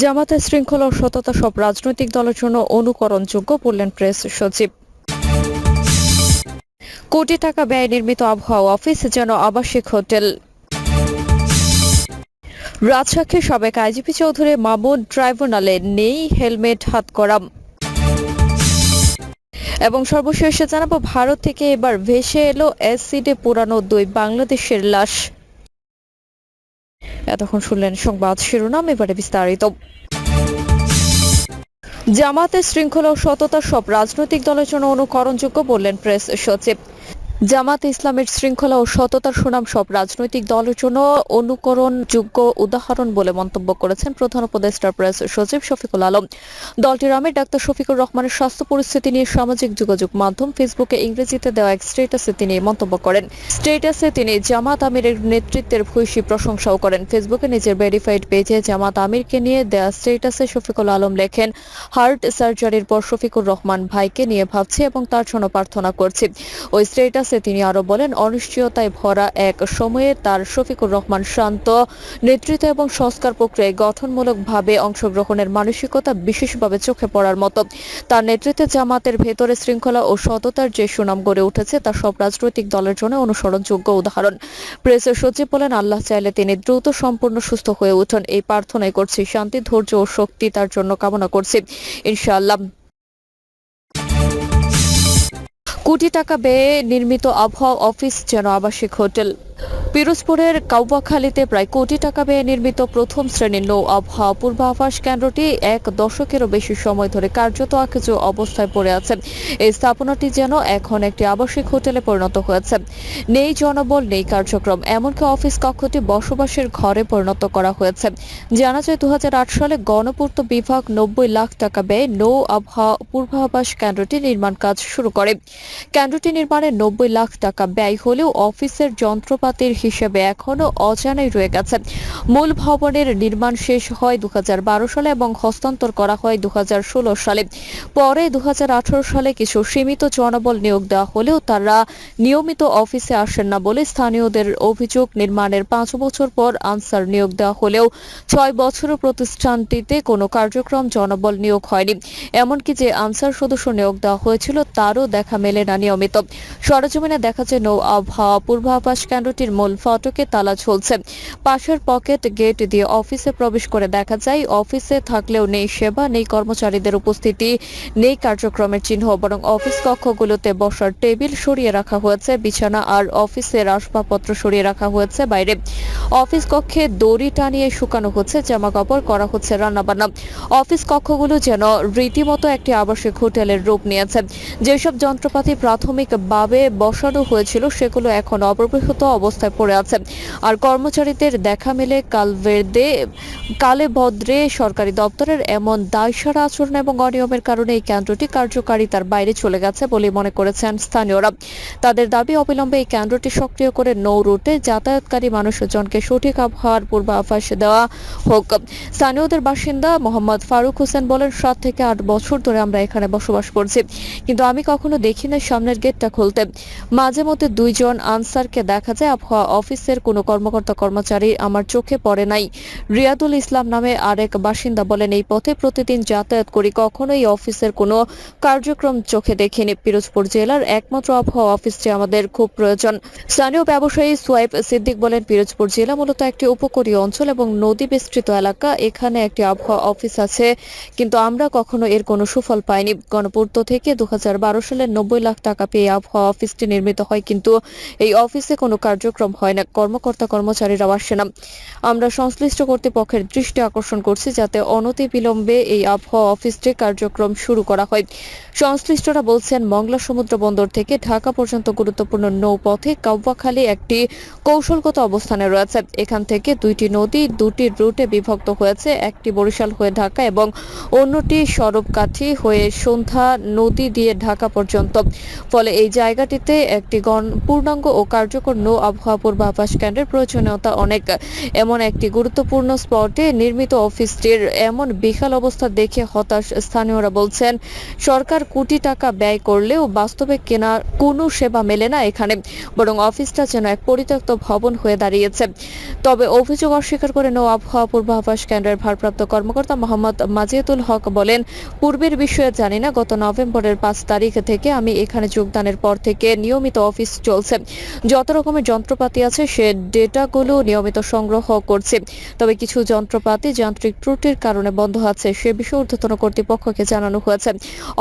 জামাতের শৃঙ্খলা ও সততা সব রাজনৈতিক দলের জন্য অনুকরণযোগ্য বললেন প্রেস সচিব। কোটি টাকা ব্যয় নির্মিত আবহাওয়া অফিস যেন আবাসিক হোটেল। রাজশাখী সাবেক আইজিপি চৌধুরী মামুন ট্রাইব্যুনালে নেই হেলমেট হাত করাম এবং সর্বশেষে জানাব, ভারত থেকে এবার ভেসে এলো অ্যাসিডে পুরানো দুই, বাংলাদেশের লাশ। এতক্ষণ শুনলেন সংবাদ শিরোনাম, এবারে বিস্তারিত। জামাতের শৃঙ্খলা ও সততা সব রাজনৈতিক দলের জন্য অনুকরণযোগ্য বললেন প্রেস সচিব। জামাত ইসলামের শৃঙ্খলা ও সততার সুনাম সব রাজনৈতিক দলের জন্য অনুকরণযোগ্য উদাহরণ বলে মন্তব্য করেছেন প্রধান উপদেষ্টা প্রেস সচিব শফিকুল আলম। দলটির আমির ডাক্তার শফিকুর রহমানের স্বাস্থ্য পরিস্থিতি নিয়ে সামাজিক যোগাযোগ মাধ্যম ফেসবুকে ইংরেজিতে দেওয়া এক স্টেটাসে তিনি মন্তব্য করেন। স্টেটাসে তিনি জামাত আমিরের নেতৃত্বের ভূয়সী প্রশংসাও করেন। ফেসবুকে নিজের ভেরিফাইড পেজে জামাত আমিরকে নিয়ে দেওয়া স্টেটাসে শফিকুল আলম লেখেন, হার্ট সার্জারির পর শফিকুর রহমান ভাইকে নিয়ে ভাবছি এবং তার জন্য প্রার্থনা করছি। ওই স্টেটাসে তিনি আরও বলেন, অনিশ্চয়তায় ভরা এক সময়ে তার শফিকুর রহমান শান্ত নেতৃত্ব এবং সংস্কার প্রক্রিয়ায় গঠনমূলকভাবে অংশগ্রহণের মানসিকতা বিশেষভাবে চোখে পড়ার মতো। তার নেতৃত্বে জামাতের ভেতরে শৃঙ্খলা ও সততার যে সুনাম গড়ে উঠেছে, তা সব রাজনৈতিক দলের জন্য অনুসরণযোগ্য উদাহরণ। প্রেসের সচিব বলেন, আল্লাহ চাইলে তিনি দ্রুত, সম্পূর্ণ, সুস্থ হয়ে উঠুন। এই প্রার্থনাই করছি, শান্তি, ধৈর্য ও শক্তি তার জন্য কামনা করছি। ইনশাআল্লাহ। কোটি টাকা ব্যয়ে নির্মিত আবহাওয়া অফিস যেন আবাসিক হোটেল। পিরোজপুরের কাউবাখালীতে প্রায় কোটি টাকা ব্যয়ে নির্মিত প্রথম শ্রেণির নৌ আবহাওয়া পূর্বাভাস কেন্দ্রটি এক দশকেরও বেশি সময় ধরে কার্যত আকেজো অবস্থায় পড়ে আছে। এই স্থাপনাটি যেন এখন একটি আবাসিক হোটেলে পরিণত হয়েছে। নেই জনবল, নেই কার্যক্রম, এমনকি অফিস কক্ষটি বসবাসের ঘরে পরিণত করা হয়েছে। জানা যায় দু হাজার আট সালে গণপূর্ত বিভাগ নব্বই লাখ টাকা ব্যয়ে নৌ আবহাওয়া পূর্বাভাস কেন্দ্রটি নির্মাণ কাজ শুরু করে। কেন্দ্রটি নির্মাণে নব্বই লাখ টাকা ব্যয় হলেও অফিসের যন্ত্রপাতির হিসেবে এখনও অজানাই রয়ে গেছে। মূল ভবনের নির্মাণ শেষ হয় দু সালে এবং হস্তান্তর করা হয় দু সালে। পরে দু সালে কিছু সীমিত জনবল নিয়োগ দেওয়া হলেও তারা নিয়মিত অফিসে আসেন না বলে স্থানীয়দের অভিযোগ। নির্মাণের পাঁচ বছর পর আনসার নিয়োগ দেওয়া হলেও ছয় বছরও প্রতিষ্ঠানটিতে কোনো কার্যক্রম জনবল নিয়োগ হয়নি। এমনকি যে আনসার সদস্য নিয়োগ দেওয়া হয়েছিল তারও দেখা মেলে না নিয়মিত। সরজমিনে দেখা যায় নৌ আবহাওয়া পূর্বাভাস কেন্দ্রটির মূল ফটকে তালা ঝুলছে। পাশের পকেট গেট দিয়ে অফিসে প্রবেশ করে দেখা যায়, অফিসে থাকলেও নেই সেবা, নেই কর্মচারীদের উপস্থিতি, নেই কার্যক্রমের চিহ্ন, বরং অফিস কক্ষগুলোতে বসার টেবিল সরিয়ে রাখা হয়েছে, বিছানা আর অফিসের আসবাবপত্র সরিয়ে রাখা হয়েছে বাইরে। অফিস কক্ষে দড়ি টানিয়ে শুকানো হচ্ছে জামা কাপড় করা হচ্ছে, রান্নাবান্না। অফিস কক্ষগুলো যেন রীতিমতো একটি আবাসিক হোটেলের রূপ নিয়েছে। যেসব যন্ত্রপাতি প্রাথমিকভাবে বসানো হয়েছিল, সেগুলো এখন অব্যবহৃত অবস্থায় পড়ে আছে। আর কর্মচারীদের দেখা মেলে কালভের্দে কালে ভদ্রে সরকারি দপ্তরের এমন দায়সারা আচরণ এবং অনিয়মের কারণে এই কেন্দ্রটি কার্যকারিতার বাইরে চলে গেছে বলে মনে করেছেন স্থানীয়রা। তাদের দাবি, অবিলম্বে এই কেন্দ্রটি সক্রিয় করে নৌ রুটে যাতায়াতকারী মানুষজনকে সঠিক আবহাওয়ার পূর্বাভাস দেওয়া হোক। স্থানীয়দের বাসিন্দা মোহাম্মদ ফারুক হোসেন বলেন, সাত থেকে আট বছর ধরে আমরা এখানে বসবাস করছি, কিন্তু আমি কখনো দেখি না সামনের গেটটা খুলতে। মাঝে মধ্যে দুইজন আনসারকে দেখা যায়, আবহাওয়া অফিসের কোনো কর্মকর্তা কর্মচারী আমার চোখে পড়ে নাই। রিয়াদুল ইসলাম নামে আরেক বাসিন্দা বলেন, এই পথে প্রতিদিন যাতায়াত করি কখনো এই অফিসের কোনো কার্যক্রম চোখে দেখিনি। পিরোজপুর জেলার একমাত্র আবহাওয়া অফিস যে আমাদের খুব প্রয়োজন। স্থানীয় ব্যবসায়ী সোয়াইব সিদ্দিক বলেন, পিরোজপুর জেলা মূলত একটি উপকূলীয় অঞ্চল এবং নদী বেষ্টিত এলাকা। এখানে একটি আবহাওয়া অফিস আছে, কিন্তু আমরা কখনো এর কোনো সুফল পাইনি। গণপূর্ত থেকে দু হাজার বারো সালের নব্বই লাখ টাকা পেয়ে আবহাওয়া অফিসটি নির্মিত হয়, কিন্তু এই অফিসে কোনো কার্যক্রম হয় না, কর্মকর্তা কর্মচারীরাও আসে না। আমরা সংশ্লিষ্ট কর্তৃপক্ষের দৃষ্টি আকর্ষণ করছি যাতে অনতি বিলম্বে এই আবহাওয়া অফিসটি কার্যক্রম শুরু করা হয়। সংশ্লিষ্টরা বলছেন, মংলা সমুদ্র বন্দর থেকে ঢাকা পর্যন্ত গুরুত্বপূর্ণ নৌপথে কাউবাখালী একটি কৌশলগত অবস্থানে রয়েছে। এখান থেকে দুইটি নদী, দুটি রুটে বিভক্ত হয়েছে, একটি বরিশাল হয়ে ঢাকা এবং অন্যটি সরবকাঠি হয়ে সন্ধ্যা নদী দিয়ে ঢাকা পর্যন্ত। ফলে এই জায়গাটিতে একটি পূর্ণাঙ্গ ও কার্যকর নৌ আবহাওয়া পূর্বাভাস কেন্দ্রের প্রয়োজনীয়তা অনেক। এমন একটি গুরুত্বপূর্ণ স্পটে নির্মিত অফিসটির এমন বিশাল অবস্থা দেখে হতাশ স্থানীয়রা বলছেন, সরকার কোটি টাকা ব্যয় করলেও বাস্তবে কেনা কোনো সেবা মেলে না এখানে, বরং অফিসটা যেন এক পরিত্যক্ত ভবন হয়ে দাঁড়িয়েছে। তবে অভিযোগ অস্বীকার করে নৌ আবহাওয়া পূর্বাভাস কেন্দ্রের ভারপ্রাপ্ত কর্মকর্তা মোহাম্মদ মাজিয়াতুল হক বলেন, পূর্বের বিষয়ে জানি না, গত নভেম্বরের পাঁচ তারিখ থেকে আমি এখানে যোগদানের পর থেকে নিয়মিত অফিস চলছে। যত রকমের যন্ত্রপাতি আছে, সে ডেটাগুলো নিয়মিত সংগ্রহ করছে। তবে কিছু যন্ত্রপাতি যান্ত্রিক ত্রুটির কারণে বন্ধ আছে, সে বিষয়ে ঊর্ধ্বতন কর্তৃপক্ষকে জানানো হয়েছে।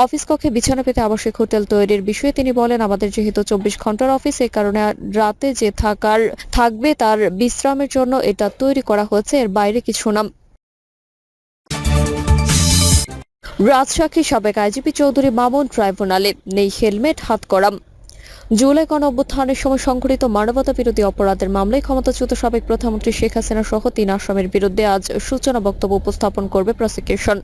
অফিস কক্ষে বিছানা পেতে আবাসিক হোটেল তৈরির বিষয়ে তিনি বলেন, আমাদের যেহেতু চব্বিশ ঘণ্টার অফিস এই কারণে রাতে যে থাকার, থাকবে তার বিশ্রামের জন্য এটা তৈরি করা হয়েছে, এর বাইরে কিছু না। রাজশাহী সাবেক আইজিপি চৌধুরী মামুন ট্রাইব্যুনালে নেই হেলমেট, হাত করাম জুলাই গণ অভ্যুত্থানের সময় সংঘটিত মানবতা বিরোধী অপরাধের মামলায় ক্ষমতাচ্যুত সাবেক প্রধানমন্ত্রী শেখ হাসিনা সহ তিন আসামির বিরুদ্ধে আজ সূচনা বক্তব্য উপস্থাপন করবে প্রসিকিউশন।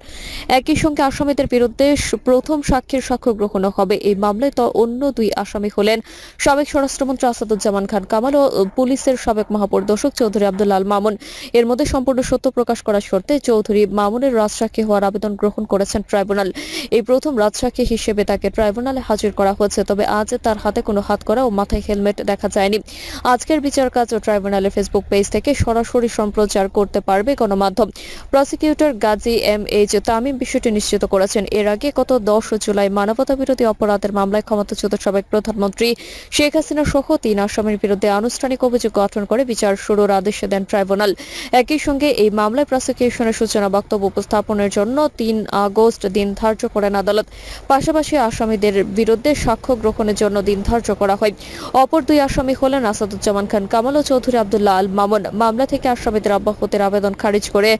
একই সঙ্গে আসামিদের বিরুদ্ধে প্রথম সাক্ষীর সাক্ষ্য গ্রহণ হবে। এই মামলায় তো অন্য দুই আসামি হলেন সাবেক স্বরাষ্ট্রমন্ত্রী আসাদুজ্জামান খান কামাল ও পুলিশের সাবেক মহাপরিদর্শক চৌধুরী আব্দুল্লাল মামুন। এর মধ্যে সম্পূর্ণ সত্য প্রকাশ করার শর্তে চৌধুরী মামুনের রাজসাক্ষী হওয়ার আবেদন গ্রহণ করেছেন ট্রাইব্যুনাল। এই প্রথম রাজসাক্ষী হিসেবে তাকে ট্রাইব্যুনালে হাজির করা হয়েছে, তবে আজ তার হাতে কোনো হাত করা ও মাথায় হেলমেট দেখা যায়নি। আজকের বিচার কাজ ও ট্রাইব্যুনালের ফেসবুক পেজ থেকে সরাসরি সম্প্রচার করতে পারবে গণমাধ্যম। Prosecutor Gazi M H Tamim বিষয়টি নিশ্চিত করেছেন। এর আগে গত দশ জুলাই মানবতা বিরোধী অপরাধের মামলায় ক্ষমতাচ্যুত সাবেক প্রধানমন্ত্রী শেখ হাসিনা সহ তিন আসামির বিরুদ্ধে আনুষ্ঠানিক অভিযোগ গঠন করে বিচার শুরুর আদেশ দেন ট্রাইব্যুনাল। একই সঙ্গে এই মামলায় প্রসিকিউশনের সূচনা বক্তব্য উপস্থাপনের জন্য তিন আগস্ট দিন ধার্য করেন আদালত। পাশাপাশি আসামিদের বিরুদ্ধে সাক্ষ্য গ্রহণের জন্য দিন ধার্য করা হয়। অপর দুই আসামি হলেন আসাদুজ্জামান খান কামাল ও চৌধুরী আব্দুল্লাহ আল মামুন। মামলা থেকে আসামিদের অব্যাহতির আবেদন খারিজ করে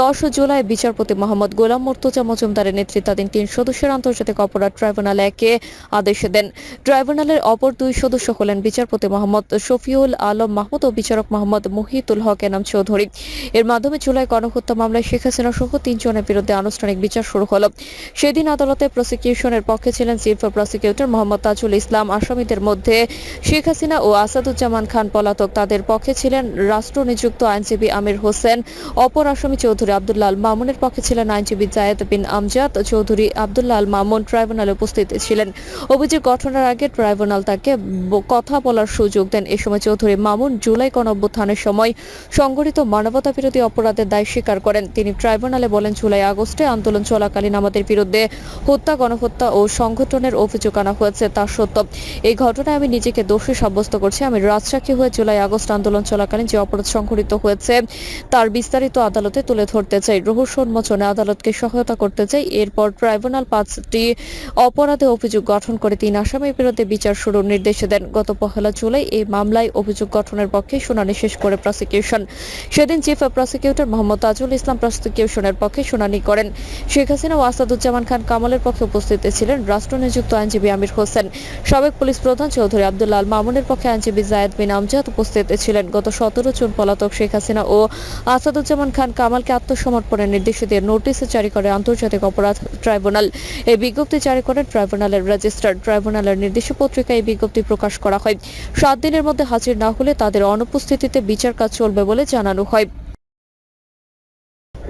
দশ জুলাই বিচারপতি মোহাম্মদ গোলাম মুর্তজা মজুমদারের নেতৃত্বাধীন তিন সদস্যের আন্তর্জাতিক অপরাধ ট্রাইব্যুনাল একে আদেশ দেন। ট্রাইব্যুনালের অপর দুই সদস্য হলেন বিচারপতি মোহাম্মদ শফিউল আলম মাহমুদ ও বিচারক মোহাম্মদ মুহিতুল হক এনাম চৌধুরী। এর মাধ্যমে জুলাই গণহত্যা মামলায় শেখ হাসিনা সহ তিনজনের বিরুদ্ধে আনুষ্ঠানিক বিচার শুরু হলো। সেদিন আদালতে প্রসিকিউশনের পক্ষে ছিলেন চিফ প্রসিকিউটর মোহাম্মদ তাজুল ইসলাম। আসামিদের মধ্যে শেখ হাসিনা ও আসাদুজ্জামান খান পলাতক তাদের পক্ষে ছিলেন রাষ্ট্র নিযুক্ত আইনজীবী আমির হোসেন। অপর আসামি চৌধুরী আব্দুল্লাহ মামুনের পক্ষে ছিলেন আইনজীবী জায়েদ বিন আমজাদ। চৌধুরী আব্দুল্লাহ মামুন ট্রাইব্যুনালে উপস্থিত ছিলেন। অভিযোগ গঠনের আগে ট্রাইব্যুনাল তাকে কথা বলার সুযোগ দেন। এ সময় চৌধুরী মামুন জুলাই গণঅভ্যুত্থানের সময় সংগঠিত মানবতা বিরোধী অপরাধের দায় স্বীকার করেন। তিনি ট্রাইব্যুনালে বলেন, জুলাই আগস্টে আন্দোলন চলাকালীন আমাদের বিরুদ্ধে হত্যা, গণহত্যা ও সংগঠনের অভিযোগ আনা হয়েছে তা সত্য। এই ঘটনায় আমি নিজেকে দোষী সাব্যস্ত করছি। আমি রাজসাক্ষী হয়ে জুলাই আগস্ট আন্দোলন চলাকালীন যে অপরাধ সংঘটিত হয়েছে, তার বিস্তারিত আদালতে তুলে ধরতে চাই। রহস্য উন্মোচনে আদালতকে সহায়তা করতে চাই। এরপর ট্রাইব্যুনাল পাঁচটি অপরাধে অভিযোগ গঠন করে তিন আসামির বিরুদ্ধে বিচার শুরুর নির্দেশ দেন। গত পহেলা জুলাই এই মামলায় অভিযোগ গঠনের পক্ষে শুনানি শেষ করে প্রসিকিউশন। সেদিন চিফ প্রসিকিউটর মোহাম্মদ তাজুল ইসলাম প্রসিকিউশনের পক্ষে শুনানি করেন। শেখ হাসিনা ও আসাদুজ্জামান খান কামালের পক্ষে উপস্থিত ছিলেন। রাষ্ট্র নিযুক্ত আইনজীবী আমির হোসেন, সাবেক পুলিশ প্রধান চৌধুরী আব্দুল্লাহ মামুনের পক্ষে আইনজীবী জায়েদ বিন আমজাদ উপস্থিত ছিলেন। গত সতেরো জুন পলাতক শেখ হাসিনা ও আসাদুজ্জামান খান কামালকে আত্মসমর্পণের নির্দেশ দিয়ে নোটিশ জারি করে আন্তর্জাতিক অপরাধ ট্রাইব্যুনাল। এই বিজ্ঞপ্তি জারি করেন ট্রাইব্যুনালের রেজিস্ট্রার। ট্রাইব্যুনালের নির্দেশিত পত্রিকায় এই বিজ্ঞপ্তি প্রকাশ করা হয়। সাত দিনের মধ্যে হাজির না হলে তাদের অনুপস্থিতিতে বিচার কাজ চলবে বলে জানানো হয়।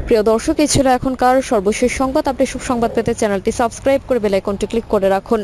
প্রিয় দর্শক, এই ছিল এখনকার সর্বশেষ সংবাদ। আপনি সব সংবাদ পেতে চ্যানেলটি সাবস্ক্রাইব করে বেল আইকনটি ক্লিক করে রাখুন।